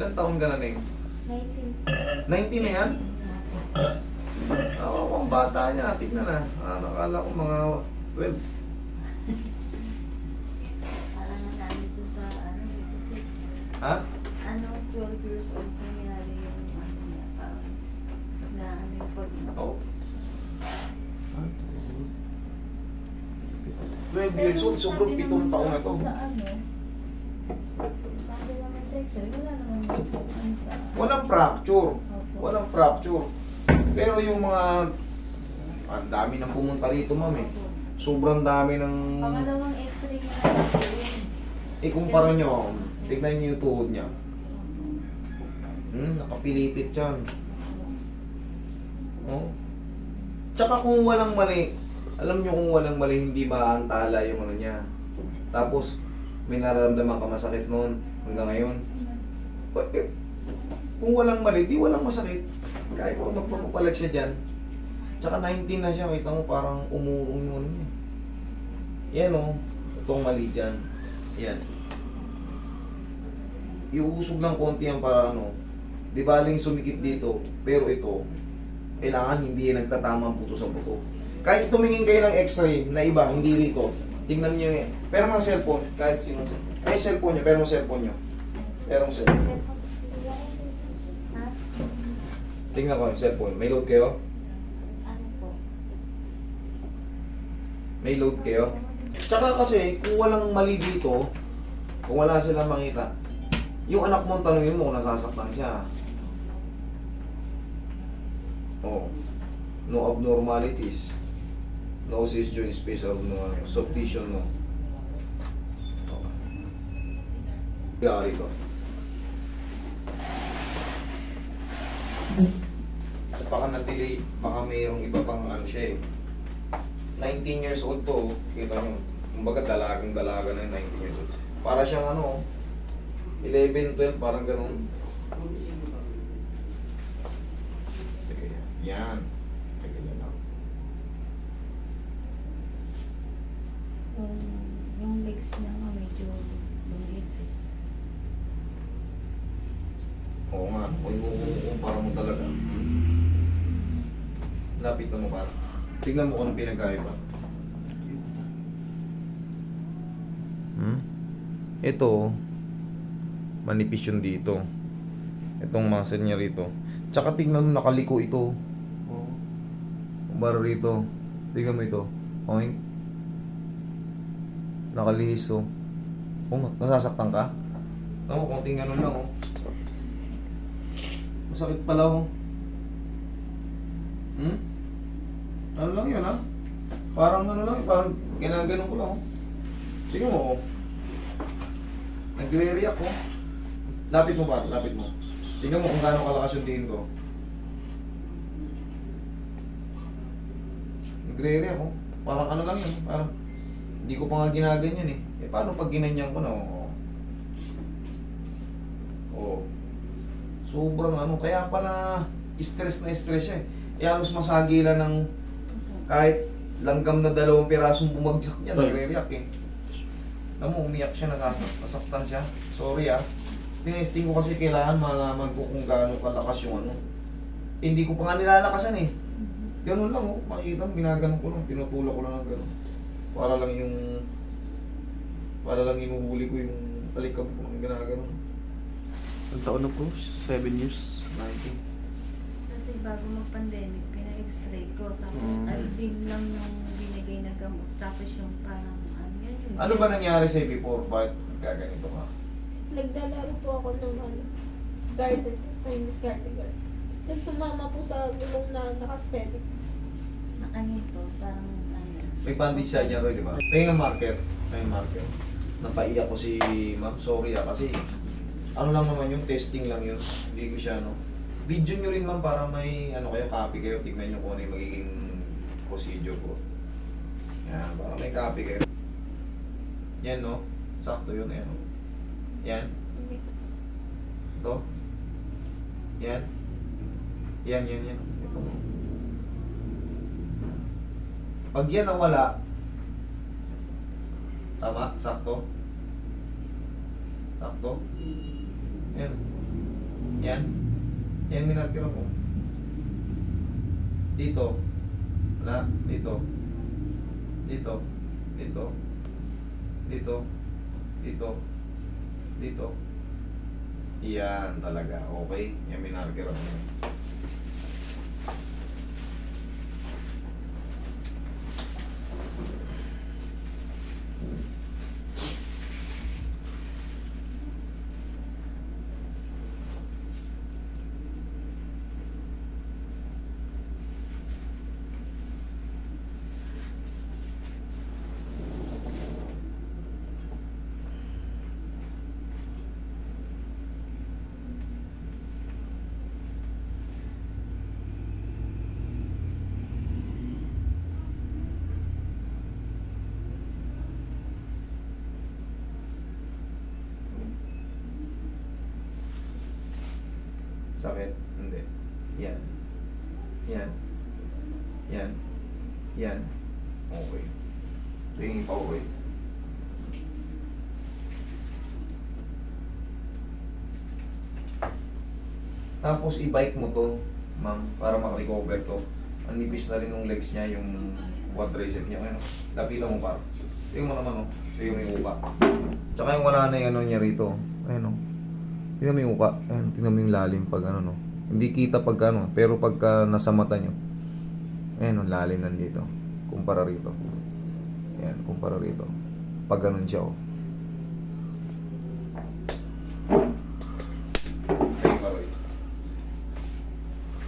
Ilan taon ka na, Neng? 19. 19 na yan? Oo, ang bata niya. Tignan na. Ah, nakala ko mga 12. Parang nga nandito sa ano kasi Ha? ano 12 years old nangyari yung ano niya parang na ano yung pag Oo. 12 years old, sobrang pitong taon na to. Sa ano, sa, sabi naman sa x-ray, wala. Walang fracture. Walang fracture. Pero yung mga... Ang dami nang pumunta rito, ma'am eh. Sobrang dami ng... Pangalawang x-ray lang yun. Ikumpara nyo, tignan nyo yung tuhod niya. Hmm, nakapilipit yan. Oh. Tsaka kung walang mali, alam nyo kung walang mali, hindi maantala yung ano niya. Tapos, may nararamdaman ka masakit noon hanggang ngayon. But, eh, kung walang mali, di walang masakit. Kahit kung magpapapalag siya dyan. Tsaka 19 na siya, kita mo parang umurong yung ano niya. Yan o, itong mali dyan. Yan. Iuusog ng konti yan para ano, di baling sumikip dito, pero ito, kailangan hindi nagtatama ang buto sa buto. Kahit tumingin kayo ng x-ray na iba, hindi rito, tingnan nyo eh. Pero mga cellphone, kahit sino Ay, cellphone nyo, pero mga cellphone nyo. Pero mga cellphone. Ha? Tingnan ko yung cellphone. May load kayo? Ano po? May load kayo? Tsaka kasi, kung walang mali dito, kung wala silang makita, yung anak mo, tanungin mo kung nasasaktan siya. Oh. No abnormalities. No cyst joint space or no soft tissue, no. Okay. Gari ko. Baka na-delay, baka mayroong iba pang ano siya eh. 19 years old to, kita nyo. Kumbaga dalagang dalaga na yun, 19 years old. Para siyang ano, 11, 12, parang ganun. Sige, yan. Yan lang. Yung, yung legs niya nga medyo lumiit eh. Oo nga, kung kukumpara mo talaga. Lapit na mo para. Tingnan mo kung pinagkaiba. Hmm? Ito, manipis yun dito. Itong muscle niya rito. Tsaka tingnan mo, nakaliko ito. Kumpara rito. Tingnan mo ito. Oink. Nakalihis oh. Oh, nasasaktan ka? Tama, konting ganun lang oh. Masakit pala oh. Hmm? Ano lang yun ha? Parang ano lang, parang ginaganon ko lang oh. Sige mo oh. Nagre-react oh. Lapit mo ba? Lapit mo. Tingnan mo kung gaano kalakas yung tingin ko. Nagre-react oh. Parang ano lang yun. Parang hindi ko pa nga ginaganyan eh. Eh paano pag ginanyan ko na oh. Oh. Sobrang ano, kaya pala stress na stress siya eh. Eh halos masagila ng kahit langgam na dalawang pirasong bumagsak niya, nagre-react eh. Alam mo, umiyak siya, nasasak, nasaktan siya. Sorry ah. Tinesting ko kasi kailangan malaman ko kung gaano kalakas yung ano. Hindi ko pa nga nilalakasan eh. Ganun lang oh, makikita mo, ginaganon ko lang, tinutulak ko lang ng ganun. Para lang yung, para lang inuhuli ko yung talikab ko ng ginaganon. Ang taon na po? 7 years? 19? Kasi bago mag-pandemic, pina-x-ray ko. Tapos Mm. Alvin lang yung binigay na gamot. Tapos yung parang ano yan yung... Ano ba nangyari sa'yo before? Bakit gaganito ka? Naglalaro po ako ng ano, garden, Chinese garden garden. Tapos tumama po sa gulong na nakasteady. Nakanito, parang ano. May bandage sa niya, Roy, di ba? May nga marker. May marker. Napaiyak ko si ma'am. Sorry ah, kasi ano lang naman yung testing lang yun. Hindi ko siya, ano. Video nyo rin ma'am para may, ano kayo, copy kayo. Tignan nyo kung ano yung magiging procedure ko. Yan, para may copy kayo. Yan, no? Sakto yun, eh. no? Yan. Ito. Yan. Yan, yan, yan. Ito. Pag yan nawala, tama, sakto. Sakto. Yan. Yan. Yan, minarkira ko. Dito. Wala. Dito. Dito. Dito. Dito. Dito. Dito. Yan talaga. Okay. Yan, minarkira ko. Sakit? Hindi. Yan. Yan. Yan. Yan. Okay. Tingin pa okay. Tapos i-bike mo to, ma'am, para makarecover to. Ang nipis na rin ng legs niya, yung quadricep niya. Ano, lapitan mo pa. Tingnan mo naman, oh. Tingnan mo yung uka. Tsaka yung wala na yung ano niya rito. Ayun, oh. Tingnan mo yung uka. Ayun, tingnan mo yung lalim pag ano, no. Hindi kita pag ano, pero pagka nasa mata nyo. Ayun, oh, lalim nandito. Kumpara rito. Ayan, kumpara rito. Pag ganun siya, oh.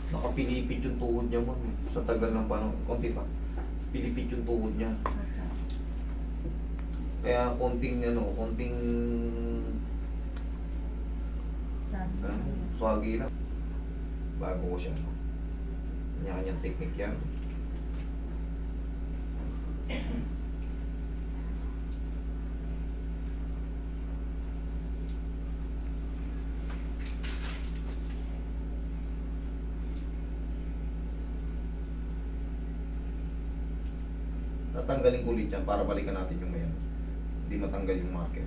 Nakapilipit yung tuhod niya mo. Sa tagal ng panahon. Konti pa. Pilipit yung tuhod niya. Kaya konting ano, konting? Ano, swagi lang. Bago ko siya. No? Kanya-kanyang technique yan. Tatanggalin ko ulit yan para balikan natin yung mayan. Hindi matanggal yung marker.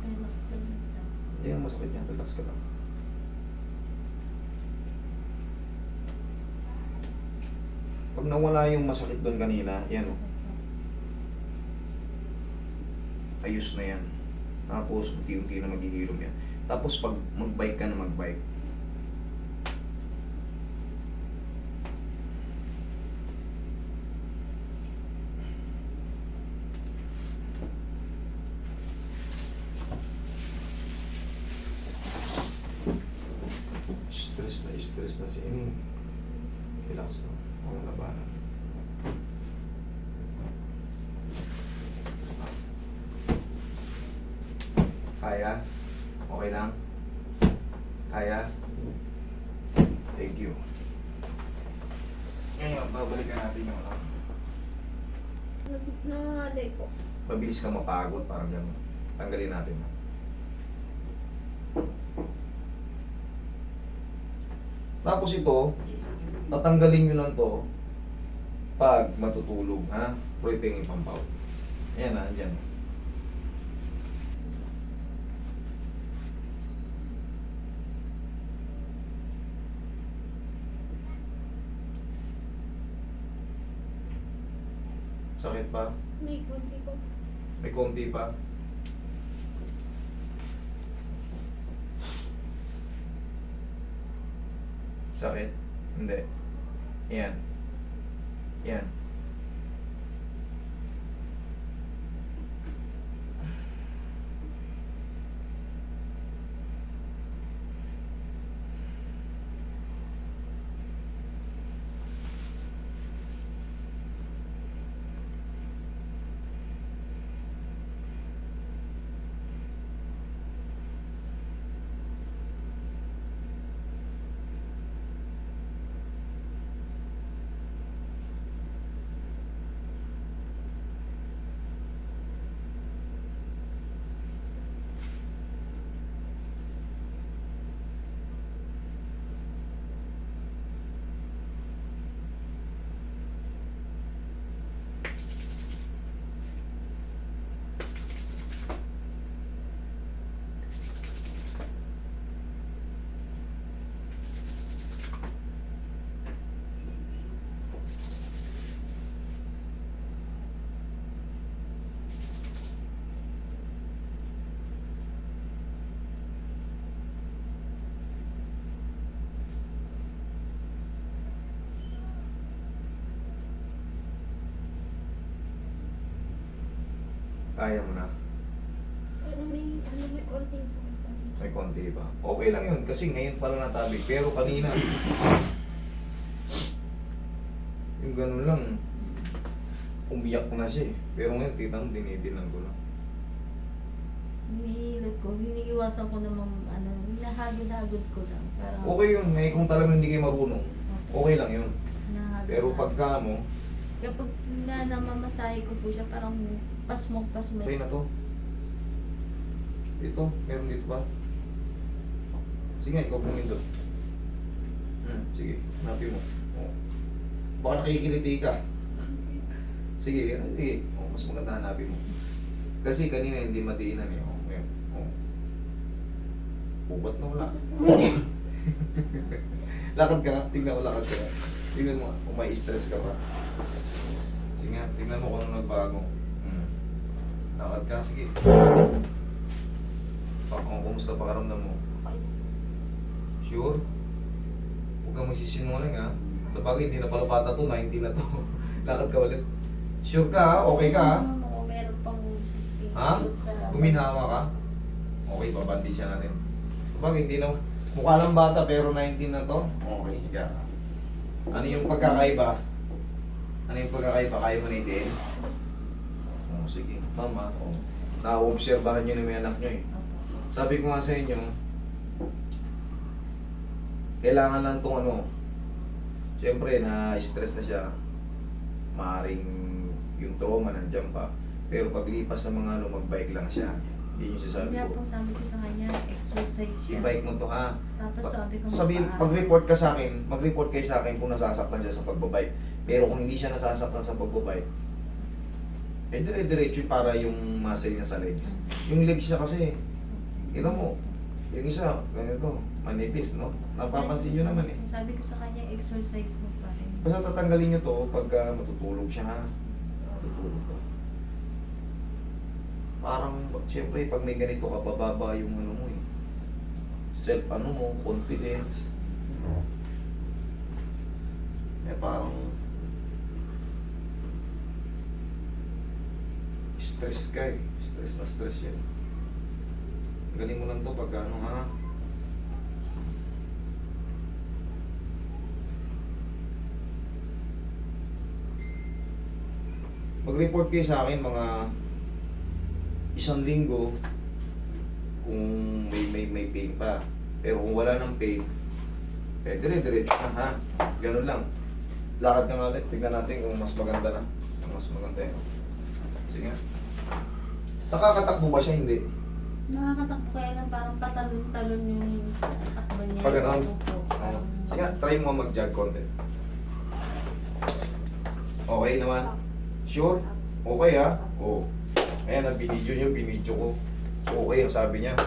Ay, lakas lang yung isa. Hindi yan masakit yan. Relax ka lang. Pag nawala yung masakit doon kanina, yan o. Ayos na yan. Tapos, unti-unti na maghihilom yan. Tapos, pag mag-bike ka na mag-bike, stress na si Ening. Relax na. Huwag na ba Kaya? Okay lang? Kaya? Thank you. Ngayon, babalikan natin yung ano. Nangangalay po. Mabilis ka mapagod, parang gano'n. Tanggalin natin. Tapos ito, tatanggalin nyo lang to pag matutulog, ha? Pwede yung pampaw. Ayan na, andyan. Sakit pa? May kunti po. May konti pa? Sakit? Hindi. Yan. Kaya mo na. Pero may, ano, may konting sakit kami. May konti pa. Okay lang yun kasi ngayon pala natabi. Pero kanina, yung ganun lang, umiyak na siya eh. Pero ngayon, tita mo, dinidinan ko na. Hinihilot ko, hiniiwasan ko namang ano, hinahagod-hagod ko lang. Parang, Okay yun, eh, kung talagang hindi kayo marunong, okay lang yun. Pero pagka mo, Kapag na namamasahe ko po siya, parang pasmok-pasmok. okay na to. Dito, meron dito ba? Sige, ikaw pumindot. Hmm, sige, hanapin mo. Oh. Baka nakikiliti ka. Sige, yan, sige. Oh, mas maganda hanapin mo. Kasi kanina hindi madiinan eh. Oh, ngayon. Oh. Ubat na wala. lakad ka nga. Tingnan ko lakad ka nga. Tingnan mo kung may stress ka pa. Sige nga, tingnan mo kung ano nagbago. Lakad ka, sige. Pa, kung kumusta pakaramdam mo? Sure? Huwag kang magsisinungaling ha. Sa bagay, hindi na pala bata to, 19 na to. Lakad ka ulit. Sure ka ha? Okay ka ha? Ano, kung meron pang Ha? Guminhawa ka? Okay, babanti siya natin. Sa bagay, hindi na... Mukha lang bata pero 19 na to. Okay, higa ka. Ano yung pagkakaiba? Ano yung pagkakaiba? Kaya mo na itin? Oh, sige. Tama. Oh. Na-obserbahan nyo na may anak nyo eh. Sabi ko nga sa inyo, kailangan lang tong ano, siyempre na-stress na siya, maaring yung trauma nandiyan pa. Pero paglipas sa mga ano, mag-bike lang siya. Yun yung sasabi Kaya ko. po sabi ko sa kanya, exercise siya. I-bike mo to ha. Tapos sabi ko, Sabihin, mag-report ka sa akin, mag-report kayo sa akin kung nasasaktan siya sa pagbabike. Pero kung hindi siya nasasaktan sa pagbabike, eh dire-diretso para yung muscle niya sa legs. Yung legs niya kasi, kita mo, yung isa, ganito, manipis, no? Napapansin nyo naman eh. Sabi ko sa kanya, exercise mo pa rin. Basta tatanggalin nyo to pagka matutulog siya ha. Matutulog ka. Parang, siyempre, pag may ganito ka, bababa yung ano mo eh. Self, ano mo, confidence. Eh, parang, stress ka eh. Stress na stress yan. Galing mo lang to pag ano ha. Mag-report kayo sa akin mga isang linggo kung may may may pain pa. Pero kung wala ng pain, eh dire-diretso na ha. Ganun lang. Lakad ka nga ulit. Tignan natin kung mas maganda na. Kung mas maganda yun. Sige. Nakakatakbo ba siya? Hindi. Nakakatakbo kaya lang parang patalon-talon yung takbo niya. Pag ganon? Opo, Oo. Sige, try mo mag-jog konti. Okay naman? Sure? Okay ha? Oo. Ayan, ang binidyo niyo, binidyo ko. So, okay ang sabi niya.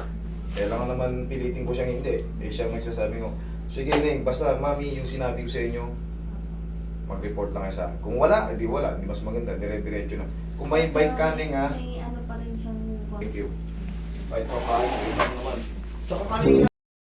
Kailangan naman pilitin ko siyang hindi. Eh, siya ang nagsasabi ko. Sige, Neng, basta, mami, yung sinabi ko sa inyo, mag-report lang kayo sa akin. Kung wala, edi wala. Hindi mas maganda. Dire-diretso na. Kung may bike ka, Neng, ha? May ano pa rin siyang... Thank you. Kahit pa paano, ibang naman. Tsaka kanina